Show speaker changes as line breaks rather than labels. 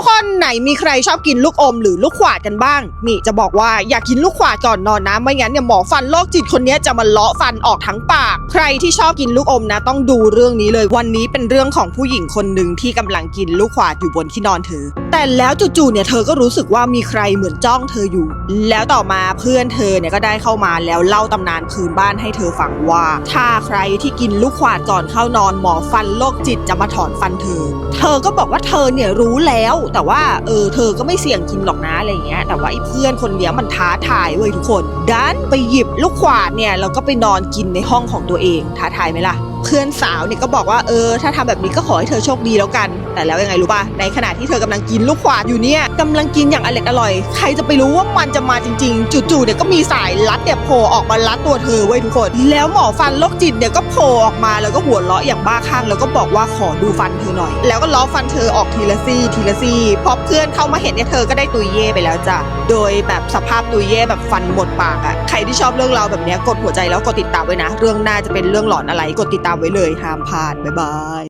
กคนไหนมีใครชอบกินลูกอมหรือลูกขวาดกันบ้าง นี่จะบอกว่าอยากกินลูกขวาดก่อนนอนนะ ไม่งั้นเนี่ยหมอฟันโรคจิตคนนี้จะมาเลาะฟันออกทั้งปาก ใครที่ชอบกินลูกอมนะ ต้องดูเรื่องนี้เลยวันนี้เป็นเรื่องของผู้หญิงคนหนึ่งที่กำลังกินลูกขวาดอยู่บนที่นอนเธอ แต่แล้วจู่ๆเนี่ยเธอก็รู้สึกว่ามีใครเหมือนจ้องเธออยู่ แล้วต่อมาเพื่อนเธอเนี่ยก็ได้เข้ามาแล้วเล่าตำนานพื้นบ้านให้เธอฟังว่า ถ้าใครที่กินลูกขวาดก่อนเข้านอนหมอฟันโรคจิตจะมาถอนฟันเธอ เธอก็บอกว่าเธอเนี่ยรู้แล้วแต่ว่าเออเธอก็ไม่เสี่ยงกินหรอกนะอะไรอย่างเงี้ย แต่ว่าไอ้เพื่อนคนเนี้ยมันท้าทายเว้ยทุกคนดันไปหยิบลูกขวาดเนี่ยแล้วก็ไปนอนกินในห้องของตัวเองท้าทายไหมล่ะ เพื่อนสาวเนี่ยก็บอกว่าเออถ้าทำแบบนี้ก็ขอให้เธอโชคดีแล้วกัน แต่แล้วยังไงรู้ป่ะในขณะที่เธอกำลังกินลูกขวาดอยู่เนี่ยกำลังกินอย่างอร่อยอร่อย ใครจะไปรู้ว่ามันจะมาจริง ๆจู่ๆเนี่ยก็มีสายลัดเนี่ยโผล่ออกมาลัดตัวเธอไว้ทุกคน แล้วหมอฟันโรคจิตเนี่ยก็โผล่ออกมาแล้วก็หัวเราะอย่างบ้าคลั่งแล้วก็บอกว่าขอดูฟันเธอหน่อย แล้วก็ล้อฟันเธอออกทีละซี่ทีละซี่พอเพื่อนเข้ามาเห็นเนี่ยเธอก็ได้ตุยเย่ไปแล้วจ้ะโดยแบบสภาพตุยเย่แบบฟันหมดปากอะใครที่ชอบเรื่องราวแบบเนี้ยกดหัวใจแล้วกดติดตามไว้นะ เรื่องหน้าจะเป็นเรื่องหลอนอะไรกดติดตามไว้เลยห้ามพลาดบ๊ายบาย